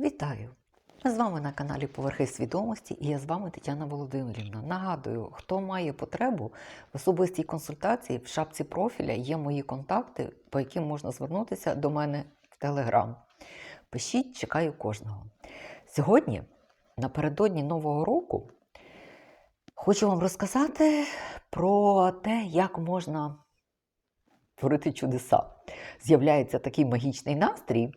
Вітаю! Ми з вами на каналі Поверхи свідомості і я з вами Тетяна Володимирівна. Нагадую, хто має потребу в особистій консультації в шапці профіля є мої контакти, по яким можна звернутися до мене в Телеграм. Пишіть, чекаю кожного. Сьогодні, напередодні Нового року, хочу вам розказати про те, як можна творити чудеса. З'являється такий магічний настрій.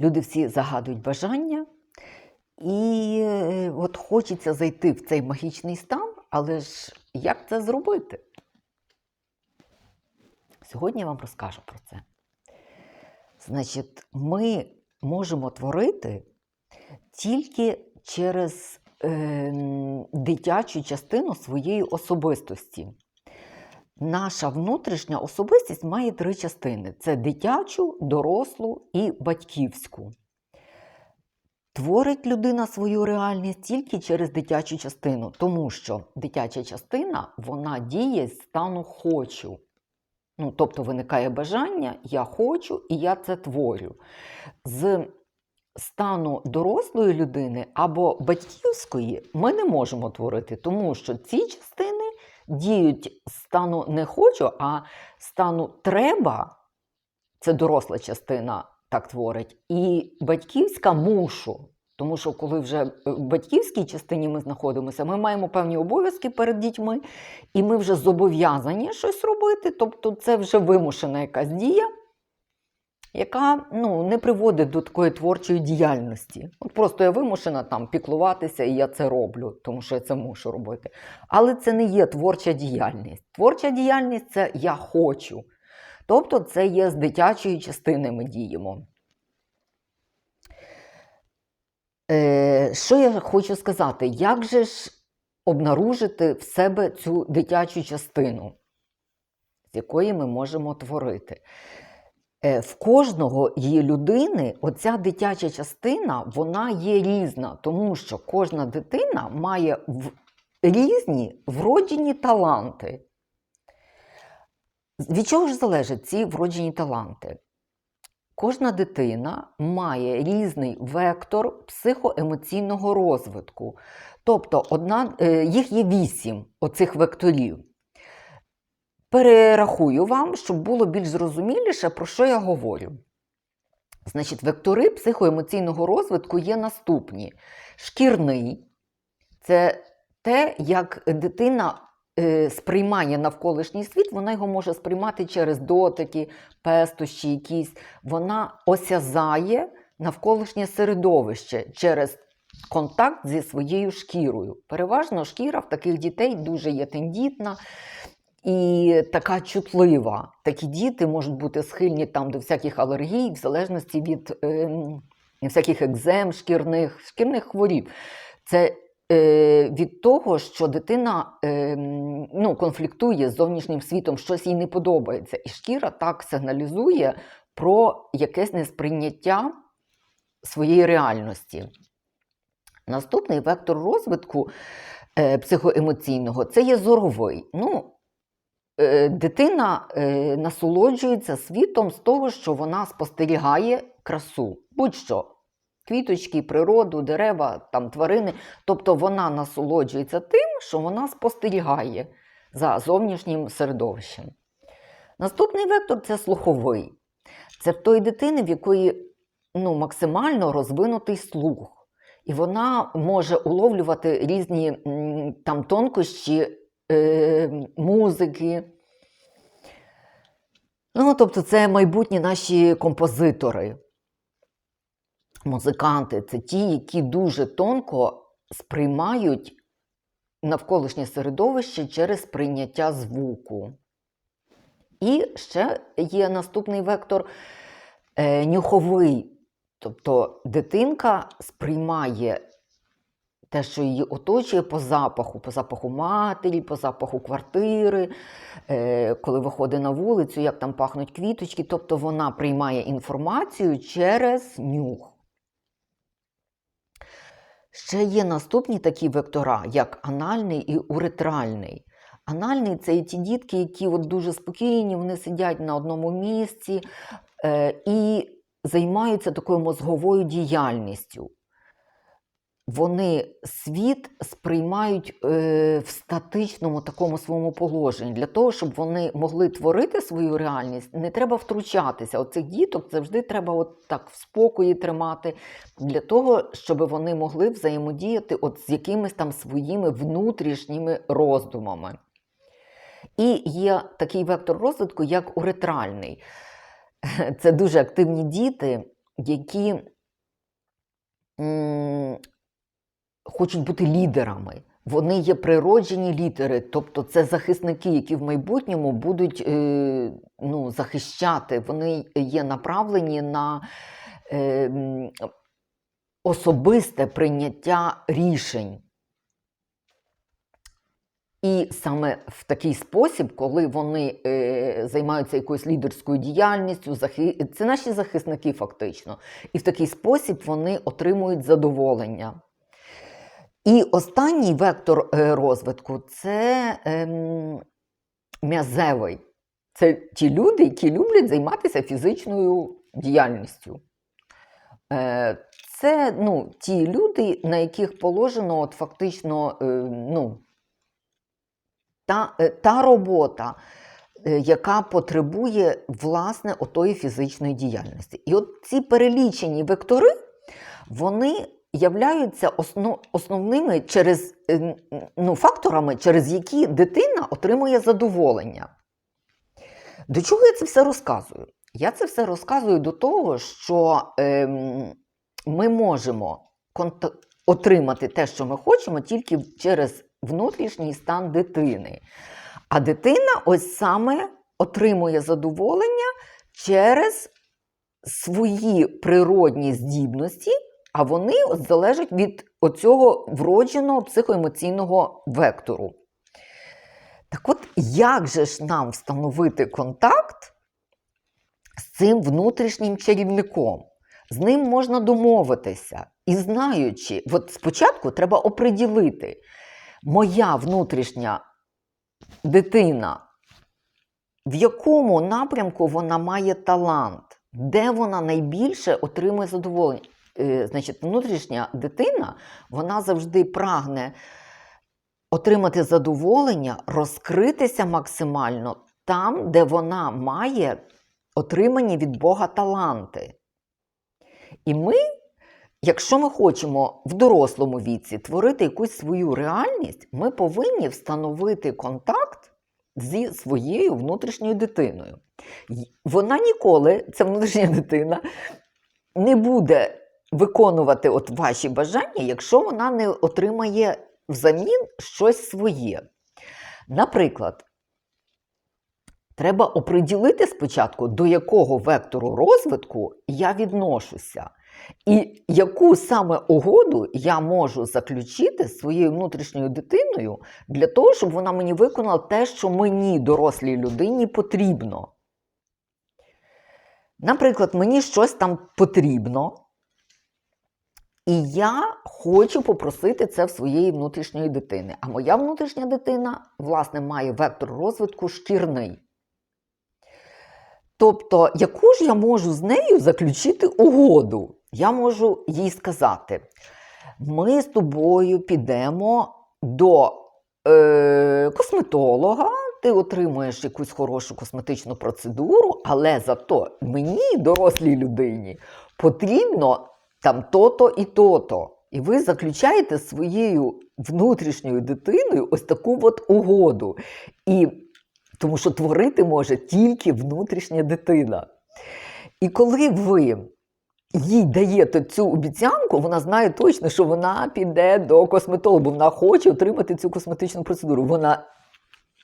Люди всі загадують бажання, і е, от хочеться зайти в цей магічний стан, але ж як це зробити? Сьогодні я вам розкажу про це. Значить, ми можемо творити тільки через е, дитячу частину своєї особистості. Наша внутрішня особистість має три частини: це дитячу, дорослу і батьківську. Творить людина свою реальність тільки через дитячу частину, тому що дитяча частина вона діє з стану хочу. Ну, тобто виникає бажання, я хочу і я це творю. З стану дорослої людини або батьківської ми не можемо творити, тому що ці частини діють стану не хочу, а стану треба, це доросла частина так творить, і батьківська мушу. Тому що коли вже в батьківській частині ми знаходимося, ми маємо певні обов'язки перед дітьми, і ми вже зобов'язані щось робити. Тобто це вже вимушена якась дія, яка ну, не приводить до такої творчої діяльності. От просто я вимушена там піклуватися, і я це роблю, тому що я це мушу робити. Але це не є творча діяльність. Творча діяльність це я хочу. Тобто, це є з дитячої частини ми діємо. Е, що я хочу сказати? Як же ж обнаружити в себе цю дитячу частину, з якої ми можемо творити? Е, в кожного її людини оця дитяча частина вона є різна, тому що кожна дитина має різні вроджені таланти. Від чого ж залежать ці вроджені таланти? Кожна дитина має різний вектор психоемоційного розвитку. Тобто одна, е, їх є вісім оцих векторів. Перерахую вам, щоб було більш зрозуміліше, про що я говорю. Значить, вектори психоемоційного розвитку є наступні: шкірний це те, як дитина е, сприймає навколишній світ, вона його може сприймати через дотики, пестощі якісь. Вона осязає навколишнє середовище через контакт зі своєю шкірою. Переважно шкіра в таких дітей дуже є тендітна і така чутлива. Такі діти можуть бути схильні там до всяких алергій, в залежності від ем, всяких екзем шкірних, шкірних хворіб. Це е, від того, що дитина е, ну, конфліктує з зовнішнім світом, щось їй не подобається. І шкіра так сигналізує про якесь несприйняття своєї реальності. Наступний вектор розвитку е, психоемоційного це є зоровий. Ну, е, дитина е, насолоджується світом з того, що вона спостерігає красу. Будь-що. Квіточки, природу, дерева, там, тварини. Тобто вона насолоджується тим, що вона спостерігає за зовнішнім середовищем. Наступний вектор це слуховий. Це в тої дитини, в якої ну, максимально розвинутий слух. І вона може уловлювати різні там тонкощі е, музики. Ну, тобто, це майбутні наші композитори, музиканти. Це ті, які дуже тонко сприймають навколишнє середовище через прийняття звуку. І ще є наступний вектор е, нюховий. Тобто дитинка сприймає те, що її оточує по запаху, по запаху матері, по запаху квартири, е, коли виходить на вулицю, як там пахнуть квіточки. Тобто вона приймає інформацію через нюх. Ще є наступні такі вектора, як анальний і уретральний. Анальний це і ті дітки, які от дуже спокійні, вони сидять на одному місці. Е, і займаються такою мозговою діяльністю. Вони світ сприймають е, в статичному такому своєму положенні. Для того, щоб вони могли творити свою реальність, не треба втручатися. Оцих діток завжди треба от так в спокої тримати, для того, щоб вони могли взаємодіяти от з якимись там своїми внутрішніми роздумами. І є такий вектор розвитку, як уретральний. Це дуже активні діти, які хочуть бути лідерами. Вони є природжені лідери, тобто це захисники, які в майбутньому будуть е, ну, захищати. Вони є направлені на е, особисте прийняття рішень. І саме в такий спосіб, коли вони е, займаються якоюсь лідерською діяльністю, захи... це наші захисники фактично. І в такий спосіб вони отримують задоволення. І останній вектор е, розвитку це ем, м'язевий. Це ті люди, які люблять займатися фізичною діяльністю. Е, це ну, ті люди, на яких положено от, фактично е, ну, та, е, та робота, е, яка потребує власне отої фізичної діяльності. І от ці перелічені вектори, вони являються основ, основними через, е, ну, факторами, через які дитина отримує задоволення. До чого я це все розказую? Я це все розказую до того, що ем, ми можемо отримати те, що ми хочемо, тільки через внутрішній стан дитини. А дитина ось саме отримує задоволення через свої природні здібності, а вони залежать від оцього вродженого психоемоційного вектору. Так от, як же ж нам встановити контакт з цим внутрішнім чарівником? З ним можна домовитися. І знаючи, от спочатку треба оприділити, моя внутрішня дитина, в якому напрямку вона має талант, де вона найбільше отримує задоволення. Е, Значить, внутрішня дитина вона завжди прагне отримати задоволення, розкритися максимально там, де вона має отримані від Бога таланти. І ми, якщо ми хочемо в дорослому віці творити якусь свою реальність, ми повинні встановити контакт зі своєю внутрішньою дитиною. Вона ніколи, ця внутрішня дитина, не буде виконувати от ваші бажання, якщо вона не отримає взамін щось своє. Наприклад, треба оприділити спочатку, до якого вектору розвитку я відношуся, і яку саме угоду я можу заключити з своєю внутрішньою дитиною для того, щоб вона мені виконала те, що мені, дорослій людині, потрібно. Наприклад, мені щось там потрібно, і я хочу попросити це в своєї внутрішньої дитини. А моя внутрішня дитина, власне, має вектор розвитку шкірний. Тобто, яку ж я можу з нею заключити угоду? Я можу їй сказати: ми з тобою підемо до е, косметолога, ти отримуєш якусь хорошу косметичну процедуру, але зато мені, дорослій людині, потрібно там то-то і то-то. І ви заключаєте своєю внутрішньою дитиною ось таку от угоду. І тому що творити може тільки внутрішня дитина. І коли ви їй даєте цю обіцянку, вона знає точно, що вона піде до косметолога, бо вона хоче отримати цю косметичну процедуру. Вона,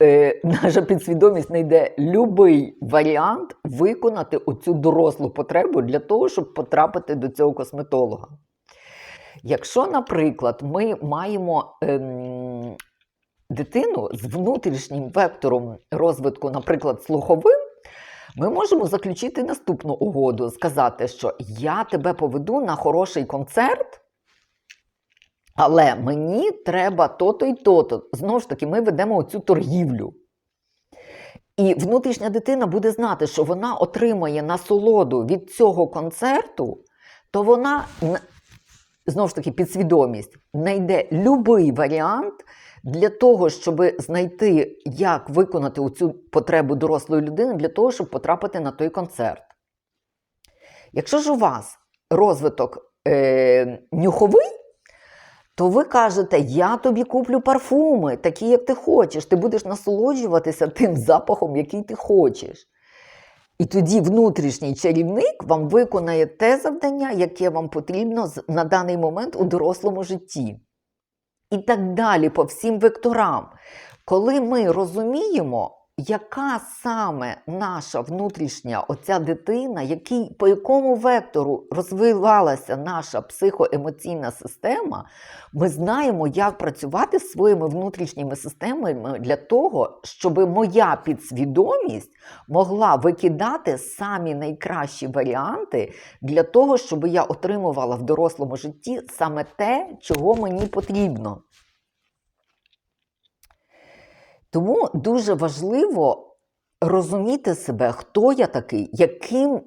е, наша підсвідомість знайде будь-який варіант виконати оцю дорослу потребу для того, щоб потрапити до цього косметолога. Якщо, наприклад, ми маємо ем, дитину з внутрішнім вектором розвитку, наприклад, слуховим, ми можемо заключити наступну угоду, сказати, що я тебе поведу на хороший концерт, але мені треба то-то і то-то. Знову ж таки, ми ведемо оцю торгівлю. І внутрішня дитина буде знати, що вона отримає насолоду від цього концерту, то вона знову ж таки підсвідомість знайде будь-який варіант для того, щоб знайти, як виконати цю потребу дорослої людини для того, щоб потрапити на той концерт. Якщо ж у вас розвиток е, нюховий, то ви кажете, я тобі куплю парфуми, такі, як ти хочеш. Ти будеш насолоджуватися тим запахом, який ти хочеш. І тоді внутрішній чарівник вам виконає те завдання, яке вам потрібно на даний момент у дорослому житті. І так далі по всім векторам. Коли ми розуміємо, яка саме наша внутрішня оця дитина, який, по якому вектору розвивалася наша психоемоційна система, ми знаємо, як працювати з своїми внутрішніми системами для того, щоб моя підсвідомість могла викидати самі найкращі варіанти для того, щоб я отримувала в дорослому житті саме те, чого мені потрібно. Тому дуже важливо розуміти себе, хто я такий, яким,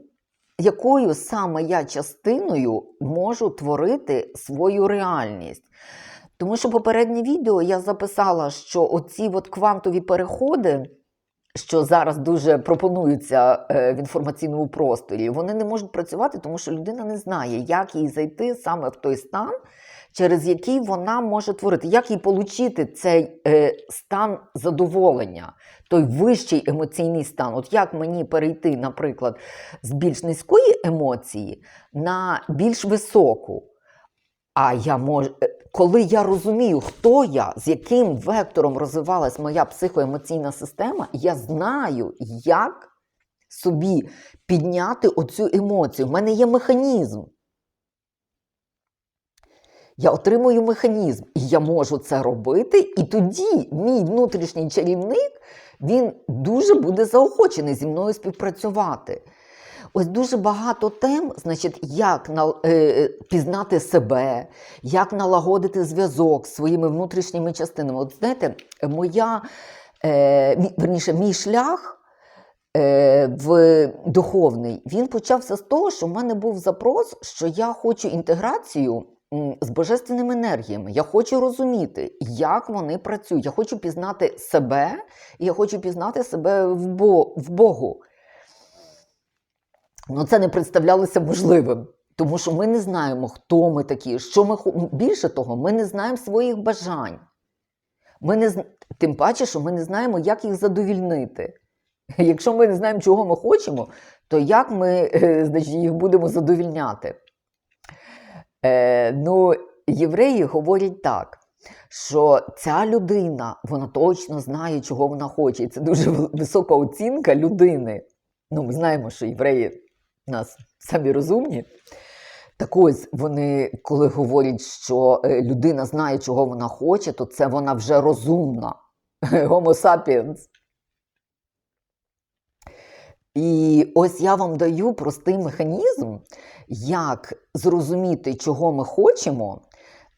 якою саме я частиною можу творити свою реальність. Тому що попереднє відео я записала, що оці от квантові переходи, що зараз дуже пропонуються е, в інформаційному просторі, вони не можуть працювати, тому що людина не знає, як їй зайти саме в той стан, через який вона може творити, як їй отримати цей е, стан задоволення, той вищий емоційний стан. От як мені перейти, наприклад, з більш низької емоції на більш високу. А я можу, коли я розумію, хто я, з яким вектором розвивалась моя психоемоційна система, я знаю, як собі підняти оцю емоцію. У мене є механізм. Я отримую механізм, і я можу це робити, і тоді мій внутрішній чарівник він дуже буде заохочений зі мною співпрацювати. Ось дуже багато тем, значить, як на, е, пізнати себе, як налагодити зв'язок з своїми внутрішніми частинами. От знаєте, моя, е, верніше, мій шлях е, в духовний, він почався з того, що в мене був запрос, що я хочу інтеграцію з божественними енергіями. Я хочу розуміти, як вони працюють. Я хочу пізнати себе, і я хочу пізнати себе в, Бо, в Богу. Ну, це не представлялося можливим, тому що ми не знаємо, хто ми такі, що ми більше того, ми не знаємо своїх бажань. Ми не Тим паче, що ми не знаємо, як їх задовільнити. Якщо ми не знаємо, чого ми хочемо, то як ми е, значить, їх будемо задовільняти? Е, ну, євреї говорять так, що ця людина вона точно знає, чого вона хоче. Це дуже висока оцінка людини. Ну, ми знаємо, що євреї нас самі розумні. Так ось вони, коли говорять, що е, людина знає, чого вона хоче, то це вона вже розумна. Homo sapiens. І ось я вам даю простий механізм, як зрозуміти, чого ми хочемо,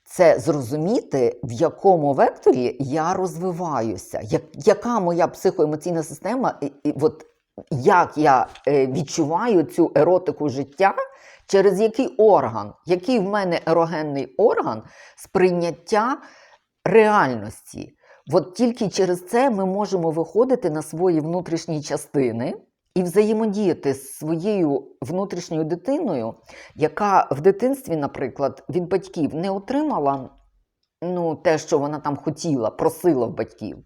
це зрозуміти, в якому векторі я розвиваюся, як, яка моя психоемоційна система, і, і от як я е, відчуваю цю еротику життя, через який орган, який в мене ерогенний орган сприйняття реальності. От тільки через це ми можемо виходити на свої внутрішні частини і взаємодіяти з своєю внутрішньою дитиною, яка в дитинстві, наприклад, від батьків не отримала ну, те, що вона там хотіла, просила в батьків.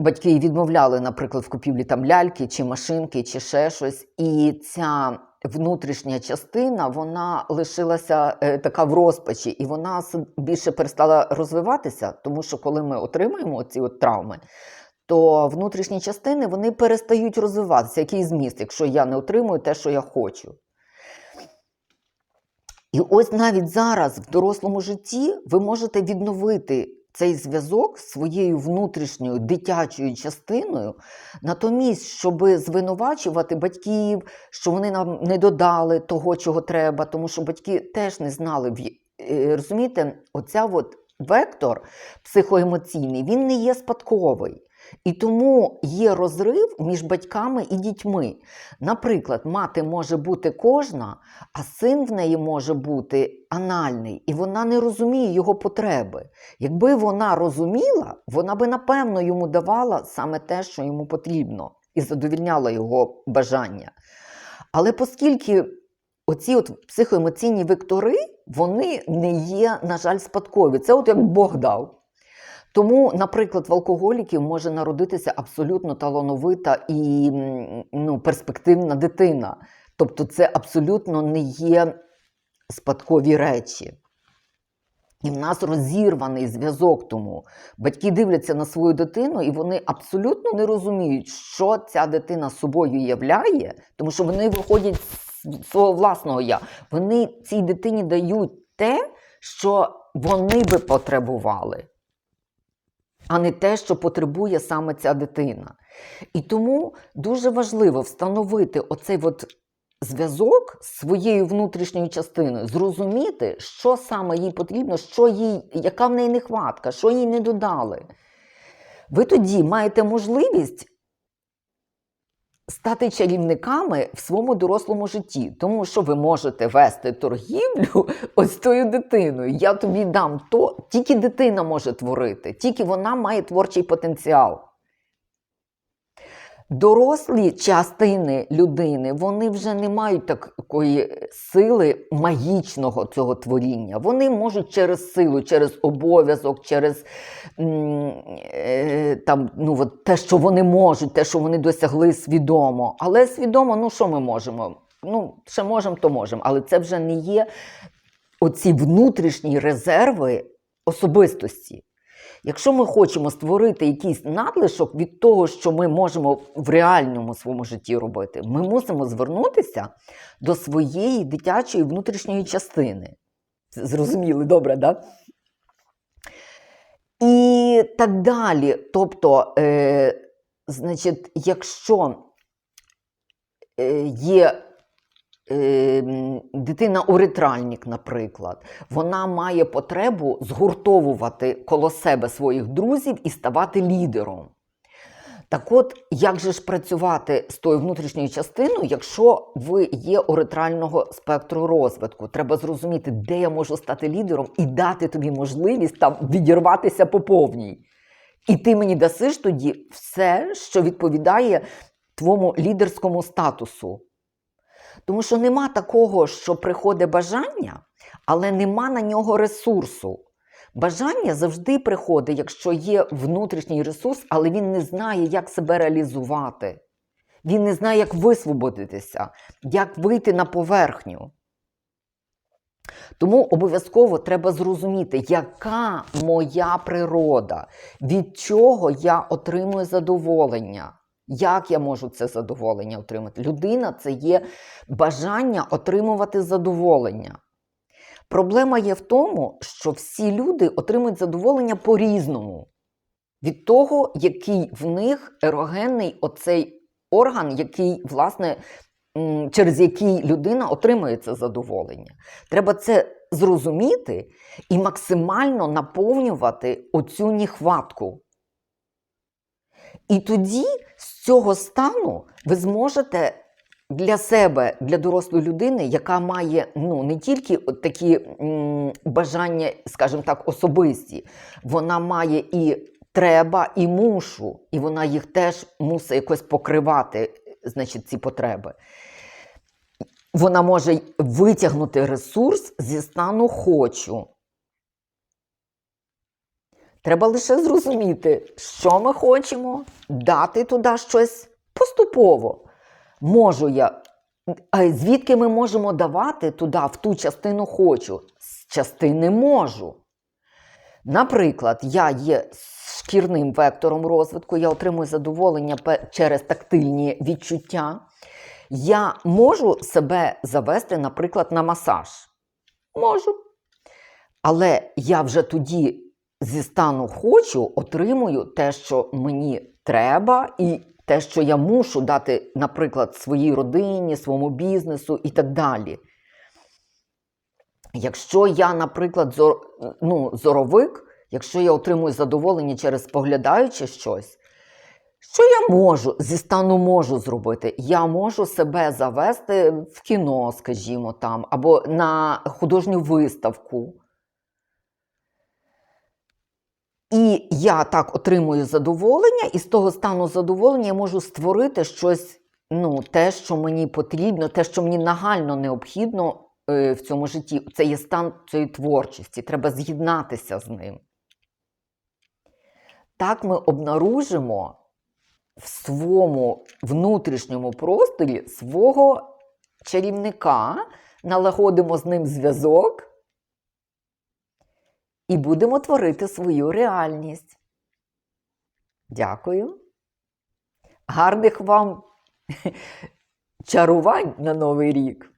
Батьки їй відмовляли, наприклад, в купівлі там ляльки чи машинки, чи ще щось. І ця внутрішня частина вона лишилася е, така в розпачі, і вона більше перестала розвиватися, тому що коли ми отримуємо ці от травми, то внутрішні частини вони перестають розвиватися. Який зміст, якщо я не отримую те, що я хочу. І ось навіть зараз в дорослому житті ви можете відновити цей зв'язок з своєю внутрішньою дитячою частиною, натомість, щоб звинувачувати батьків, що вони нам не додали того, чого треба, тому що батьки теж не знали. е, Розумієте, оця от вектор психоемоційний, він не є спадковий. І тому є розрив між батьками і дітьми. Наприклад, мати може бути кожна, а син в неї може бути анальний, і вона не розуміє його потреби. Якби вона розуміла, вона би напевно йому давала саме те, що йому потрібно, і задовільняла його бажання. Але оскільки оці от психоемоційні вектори, вони не є, на жаль, спадкові. Це от як Бог дав. Тому, наприклад, в алкоголіків може народитися абсолютно талановита і ну, перспективна дитина. Тобто це абсолютно не є спадкові речі. І в нас розірваний зв'язок тому. Батьки дивляться на свою дитину, і вони абсолютно не розуміють, що ця дитина собою являє, тому що вони виходять з свого власного я. Вони цій дитині дають те, що вони би потребували, а не те, що потребує саме ця дитина. І тому дуже важливо встановити оцей от зв'язок з своєю внутрішньою частиною, зрозуміти, що саме їй потрібно, що їй, яка в неї нехватка, що їй не додали. Ви тоді маєте можливість стати чарівниками в своєму дорослому житті, тому що ви можете вести торгівлю ось тою дитиною. Я тобі дам то, тільки дитина може творити, тільки вона має творчий потенціал. Дорослі частини людини вони вже не мають такої сили магічного цього творіння. Вони можуть через силу, через обов'язок, через е, там, ну, от те, що вони можуть, те, що вони досягли свідомо. Але свідомо, ну що ми можемо? Ну, ще можемо, то можемо. Але це вже не є оці внутрішні резерви особистості. Якщо ми хочемо створити якийсь надлишок від того, що ми можемо в реальному своєму житті робити, ми мусимо звернутися до своєї дитячої внутрішньої частини. Зрозуміли, добре, да? І так далі. Тобто, е, значить, якщо е, є дитина уретральник, наприклад, вона має потребу згуртовувати коло себе своїх друзів і ставати лідером. Так от, як же ж працювати з тою внутрішньою частиною, якщо ви є уретрального спектру розвитку? Треба зрозуміти, де я можу стати лідером і дати тобі можливість там відірватися по повній. І ти мені дасиш тоді все, що відповідає твоєму лідерському статусу. Тому що нема такого, що приходить бажання, але нема на нього ресурсу. Бажання завжди приходить, якщо є внутрішній ресурс, але він не знає, як себе реалізувати. Він не знає, як висвободитися, як вийти на поверхню. Тому обов'язково треба зрозуміти, яка моя природа, від чого я отримую задоволення. Як я можу це задоволення отримати? Людина це є бажання отримувати задоволення. Проблема є в тому, що всі люди отримують задоволення по-різному. Від того, який в них ерогенний оцей орган, який, власне, через який людина отримує це задоволення. Треба це зрозуміти і максимально наповнювати оцю нехватку. І тоді з цього стану ви зможете для себе, для дорослої людини, яка має ну, не тільки такі м, бажання, скажімо так, особисті, вона має і треба, і мушу, і вона їх теж мусить якось покривати, значить, ці потреби. Вона може витягнути ресурс зі стану хочу. Треба лише зрозуміти, що ми хочемо, дати туди щось поступово. Можу я. А звідки ми можемо давати туди, в ту частину хочу? З частини можу. Наприклад, я є шкірним вектором розвитку, я отримую задоволення через тактильні відчуття. Я можу себе завести, наприклад, на масаж. Можу. Але я вже тоді зі стану хочу, отримую те, що мені треба, і те, що я мушу дати, наприклад, своїй родині, своєму бізнесу і так далі. Якщо я, наприклад, зор, ну, зоровик, якщо я отримую задоволення через споглядаючи щось, Що я можу зі стану можу зробити? Я можу себе завести в кіно, скажімо там, або на художню виставку. І я так отримую задоволення, і з того стану задоволення я можу створити щось, ну, те, що мені потрібно, те, що мені нагально необхідно е, в цьому житті. Це є стан цієї творчості. Треба з'єднатися з ним. Так ми обнаружимо в своєму внутрішньому просторі свого чарівника, налагодимо з ним зв'язок і будемо творити свою реальність. Дякую. Гарних вам чарувань на Новий рік.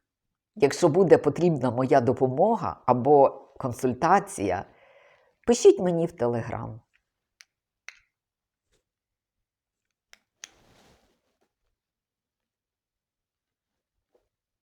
Якщо буде потрібна моя допомога або консультація, пишіть мені в Телеграм.